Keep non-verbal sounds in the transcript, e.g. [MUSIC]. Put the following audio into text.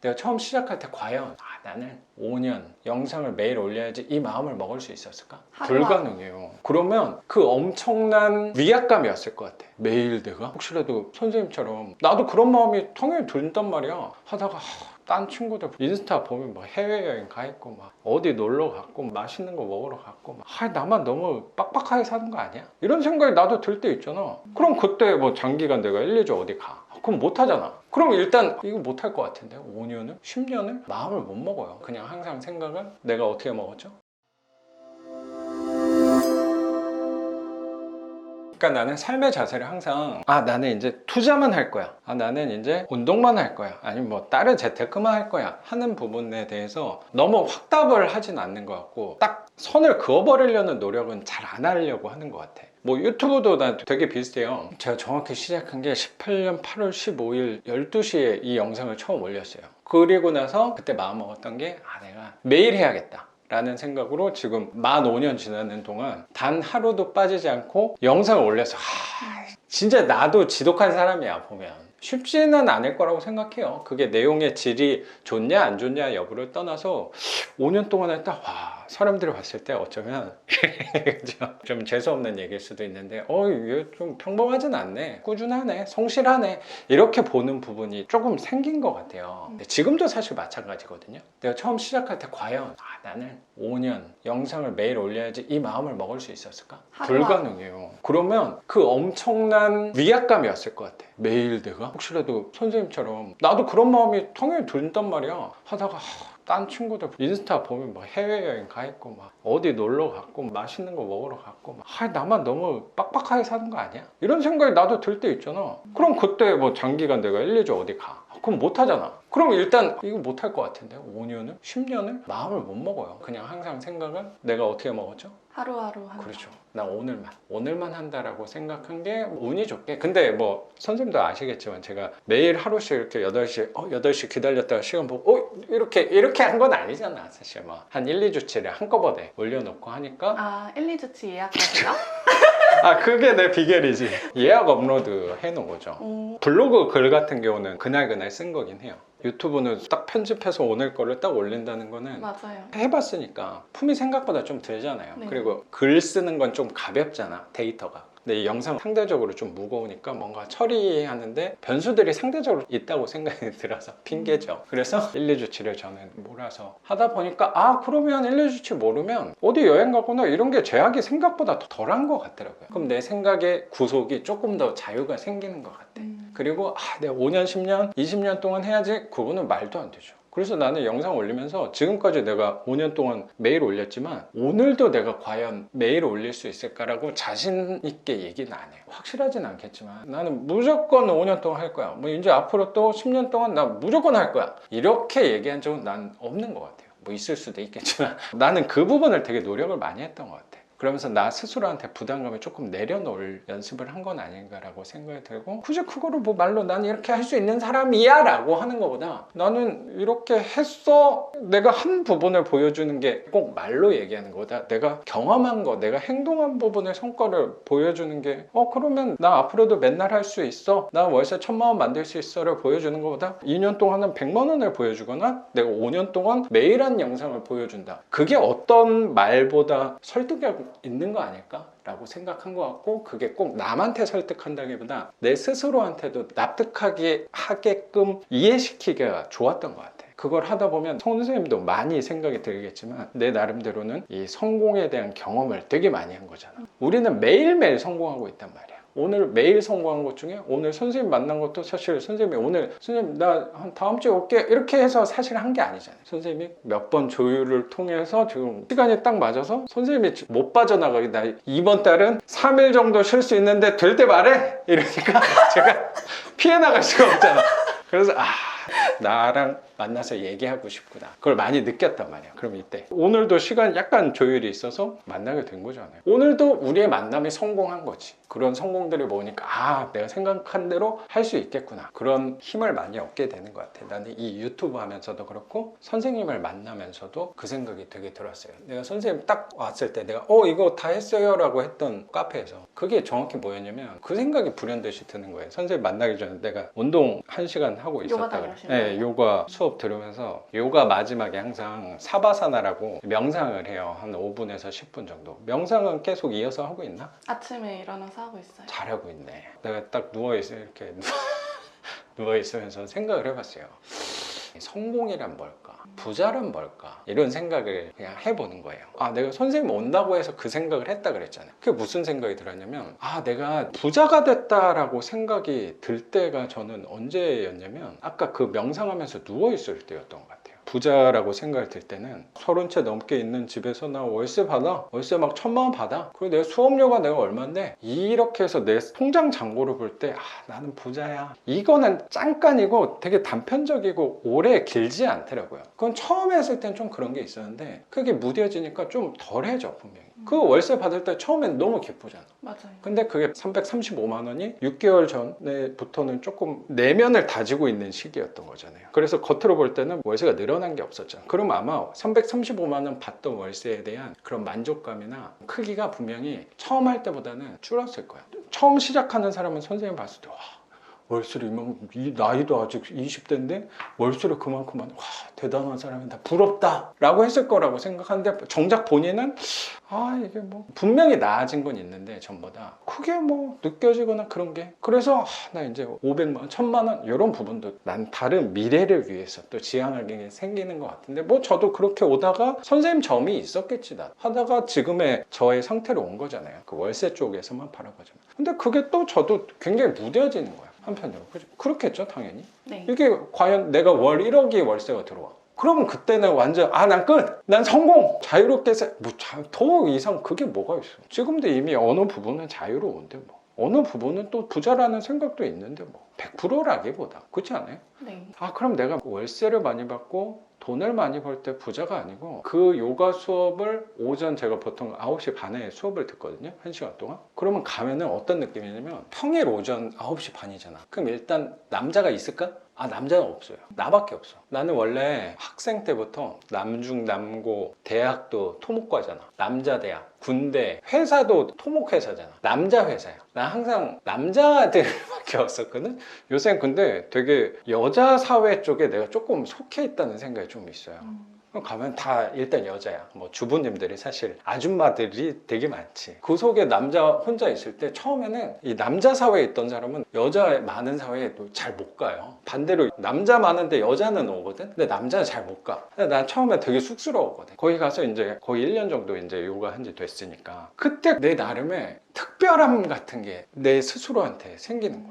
내가 처음 시작할 때 과연 아, 나는 5년 영상을 매일 올려야지 이 마음을 먹을 수 있었을까? 하루하- 불가능해요. 그러면 그 엄청난 위압감이었을 것 같아. 매일 내가 혹시라도 선생님처럼 나도 그런 마음이 당연히 든단 말이야. 하다가 하, 딴 친구들 인스타 보면 막 해외여행 가 있고 막 어디 놀러 갔고 맛있는 거 먹으러 갔고 막 아, 나만 너무 빡빡하게 사는 거 아니야? 이런 생각이 나도 들 때 있잖아. 그럼 그때 뭐 장기간 내가 1, 2주 어디 가. 그럼 못 하잖아. 그럼 일단 이거 못할 것 같은데 5년을? 10년을? 마음을 못 먹어요. 그냥 항상 생각은 내가 어떻게 먹었죠? 그러니까 나는 삶의 자세를 항상 아 나는 이제 투자만 할 거야. 아 나는 이제 운동만 할 거야. 아니면 뭐 다른 재테크만 할 거야. 하는 부분에 대해서 너무 확답을 하진 않는 것 같고 딱 선을 그어버리려는 노력은 잘 안 하려고 하는 것 같아. 뭐 유튜브도 난 되게 비슷해요. 제가 정확히 시작한 게 18년 8월 15일 12시에 이 영상을 처음 올렸어요. 그리고 나서 그때 마음먹었던 게 아 내가 매일 해야겠다 라는 생각으로 지금 만 5년 지나는 동안 단 하루도 빠지지 않고 영상을 올려서 하, 진짜 나도 지독한 사람이야 보면. 쉽지는 않을 거라고 생각해요. 그게 내용의 질이 좋냐 안 좋냐 여부를 떠나서 5년 동안 했다 와 사람들이 봤을 때 어쩌면 [LAUGHS] 그죠? 좀 재수 없는 얘기일 수도 있는데 어 이게 좀 평범하진 않네. 꾸준하네. 성실하네. 이렇게 보는 부분이 조금 생긴 것 같아요. 근데 지금도 사실 마찬가지거든요. 내가 처음 시작할 때 과연 아, 나는 5년 영상을 매일 올려야지 이 마음을 먹을 수 있었을까? 불가능해요. 그러면 그 엄청난 위압감이었을 것 같아. 매일 내가? 혹시라도 선생님처럼 나도 그런 마음이 당연히 든단 말이야. 하다가 하, 딴 친구들 인스타 보면 막 해외여행 가 있고 막 어디 놀러 갔고 맛있는 거 먹으러 갔고 막 아, 나만 너무 빡빡하게 사는 거 아니야? 이런 생각이 나도 들 때 있잖아 그럼 그때 뭐 장기간 내가 1, 2주 어디 가 그럼 못 하잖아 그럼 일단 이거 못할 것 같은데 5년을? 10년을? 마음을 못 먹어요 그냥 항상 생각은 내가 어떻게 먹었죠? 하루하루 한다. 그렇죠. 나 오늘만 오늘만 한다라고 생각한 게 운이 좋게. 근데 뭐 선생님도 아시겠지만 제가 매일 하루씩 이렇게 8시 어 8시 기다렸다가 시간 보고 어 이렇게 이렇게 한 건 아니잖아. 사실 뭐한 1, 2주치를 한꺼번에 올려놓고 하니까 아 1, 2주치 예약하세요? [LAUGHS] [LAUGHS] 아 그게 내 비결이지. 예약 업로드 해놓은 거죠. 음, 블로그 글 같은 경우는 그날 그날 쓴 거긴 해요. 유튜브는 딱 편집해서 오늘 거를 딱 올린다는 거는 맞아요. 해봤으니까 품이 생각보다 좀 들잖아요. 네. 그리고 글 쓰는 건 좀 가볍잖아, 데이터가. 근데 이 영상 상대적으로 좀 무거우니까 뭔가 처리하는데 변수들이 상대적으로 있다고 생각이 [LAUGHS] 들어서 핑계죠. 그래서 1, 2주 치를 저는 몰아서 하다 보니까 아 그러면 1, 2주 치 모르면 어디 여행 가거나 이런 게 제약이 생각보다 더 덜한 것 같더라고요. 그럼 내 생각의 구속이 조금 더 자유가 생기는 것 같아. 음, 그리고 아, 내가 5년, 10년, 20년 동안 해야지 그거는 말도 안 되죠. 그래서 나는 영상 올리면서 지금까지 내가 5년 동안 매일 올렸지만 오늘도 내가 과연 매일 올릴 수 있을까라고 자신 있게 얘기는 안 해요. 확실하진 않겠지만 나는 무조건 5년 동안 할 거야. 뭐 이제 앞으로 또 10년 동안 나 무조건 할 거야. 이렇게 얘기한 적은 난 없는 것 같아요. 뭐 있을 수도 있겠지만 [LAUGHS] 나는 그 부분을 되게 노력을 많이 했던 것 같아. 그러면서 나 스스로한테 부담감을 조금 내려놓을 연습을 한 건 아닌가라고 생각이 들고 굳이 그거를 뭐 말로 난 이렇게 할 수 있는 사람이야 라고 하는 것보다 나는 이렇게 했어 내가 한 부분을 보여주는 게 꼭 말로 얘기하는 것보다. 내가 경험한 거 내가 행동한 부분의 성과를 보여주는 게 어 그러면 나 앞으로도 맨날 할 수 있어. 나 월세 천만 원 만들 수 있어를 보여주는 것보다 2년 동안은 100만 원을 보여주거나 내가 5년 동안 매일 한 영상을 보여준다. 그게 어떤 말보다 설득력 있는 거 아닐까? 라고 생각한 것 같고 그게 꼭 남한테 설득한다기보다 내 스스로한테도 납득하게 하게끔 이해시키기가 좋았던 것 같아. 그걸 하다 보면 선생님도 많이 생각이 들겠지만 내 나름대로는 이 성공에 대한 경험을 되게 많이 한 거잖아. 우리는 매일매일 성공하고 있단 말이야. 오늘 매일 성공한 것 중에 오늘 선생님 만난 것도 사실 선생님이 오늘 선생님 나 한 다음 주에 올게 이렇게 해서 사실 한 게 아니잖아요. 선생님이 몇 번 조율을 통해서 지금 시간이 딱 맞아서 선생님이 못 빠져나가게 나 이번 달은 3일 정도 쉴 수 있는데 될 때 말해 이러니까 [LAUGHS] 제가 피해 나갈 수가 없잖아. 그래서 아 나랑 만나서 얘기하고 싶구나. 그걸 많이 느꼈단 말이야. 그럼 이때 오늘도 시간 약간 조율이 있어서 만나게 된 거잖아요. 오늘도 우리의 만남이 성공한 거지. 그런 성공들을 보니까 아 내가 생각한 대로 할 수 있겠구나. 그런 힘을 많이 얻게 되는 것 같아 나는 이 유튜브 하면서도 그렇고 선생님을 만나면서도 그 생각이 되게 들었어요. 내가 선생님 딱 왔을 때 내가 어 이거 다 했어요? 라고 했던 카페에서 그게 정확히 뭐였냐면 그 생각이 불현듯이 드는 거예요. 선생님 만나기 전에 내가 운동 한시간 하고 요가 있었다 그래. 다녀오신 네? 요가 수업 들으면서 요가 마지막에 항상 사바사나라고 명상을 해요. 한 5분에서 10분 정도. 명상은 계속 이어서 하고 있나? 아침에 일어나서 하고 있어요. 잘하고 있네. 내가 딱 누워있어 이렇게 [LAUGHS] 누워있으면서 생각을 해봤어요. 성공이란 뭘까? 부자란 뭘까? 이런 생각을 그냥 해보는 거예요. 아, 내가 선생님 온다고 해서 그 생각을 했다 그랬잖아요. 그게 무슨 생각이 들었냐면, 아, 내가 부자가 됐다라고 생각이 들 때가 저는 언제였냐면, 아까 그 명상하면서 누워있을 때였던 것 같아요. 부자라고 생각을 들 때는 서른 채 넘게 있는 집에서 나 월세 받아. 월세 막 천만 원 받아. 그리고 내가 수업료가 내가 얼마인데 이렇게 해서 내 통장 잔고를 볼 때 아 나는 부자야. 이거는 잠깐이고 되게 단편적이고 오래 길지 않더라고요. 그건 처음에 했을 땐 좀 그런 게 있었는데 그게 무뎌지니까 좀 덜해져 분명히 그 월세 받을 때 처음엔 너무 기쁘잖아 맞아요. 근데 그게 335만 원이 6개월 전에부터는 조금 내면을 다지고 있는 시기였던 거잖아요. 그래서 겉으로 볼 때는 월세가 늘어난 게 없었잖아요. 그럼 아마 335만 원 받던 월세에 대한 그런 만족감이나 크기가 분명히 처음 할 때보다는 줄었을 거야. 처음 시작하는 사람은 선생님 봤을 때 와, 월세를 이만 이 나이도 아직 20대인데 월세를 그만큼 한, 와 대단한 사람이다. 부럽다 라고 했을 거라고 생각하는데 정작 본인은 아 이게 뭐 분명히 나아진 건 있는데 전보다 크게 뭐 느껴지거나 그런 게. 그래서 아, 나 이제 500만 원, 1000만 원 이런 부분도 난 다른 미래를 위해서 또 지향하게 생기는 것 같은데 뭐 저도 그렇게 오다가 선생님 점이 있었겠지 나 하다가 지금의 저의 상태로 온 거잖아요. 그 월세 쪽에서만 바라보자면. 근데 그게 또 저도 굉장히 무뎌지는 거야 한편으로 그죠? 그렇겠죠 당연히 네. 이게 과연 내가 월 1억이 월세가 들어와. 그러면 그때는 완전 아 난 끝! 난 성공! 자유롭게 살, 뭐더 이상 그게 뭐가 있어. 지금도 이미 어느 부분은 자유로운데 뭐. 어느 부분은 또 부자라는 생각도 있는데 뭐. 100%라기보다. 그렇지 않아요? 네. 아 그럼 내가 월세를 많이 받고 돈을 많이 벌 때 부자가 아니고 그 요가 수업을 오전 제가 보통 9시 반에 수업을 듣거든요 1시간 동안 그러면 가면은 어떤 느낌이냐면 평일 오전 9시 반이잖아 그럼 일단 남자가 있을까? 아 남자는 없어요. 나밖에 없어. 나는 원래 학생 때부터 남중 남고 대학도 토목과잖아. 남자 대학 군대 회사도 토목 회사잖아. 남자 회사야. 나 항상 남자들밖에 [LAUGHS] 없었거든? 요새는 근데 되게 여자 사회 쪽에 내가 조금 속해 있다는 생각이 좀 있어요. 음, 가면 다 일단 여자야. 뭐 주부님들이 사실 아줌마들이 되게 많지. 그 속에 남자 혼자 있을 때 처음에는 이 남자 사회에 있던 사람은 여자 많은 사회에 또잘못 가요. 반대로 남자 많은데 여자는 오거든. 근데 남자는 잘 못 가. 근데 난 처음에 되게 쑥스러웠거든. 거기 가서 이제 거의 1년 정도 이제 요가 한 지 됐으니까 그때 내 나름의 특별함 같은 게 내 스스로한테 생기는 거야.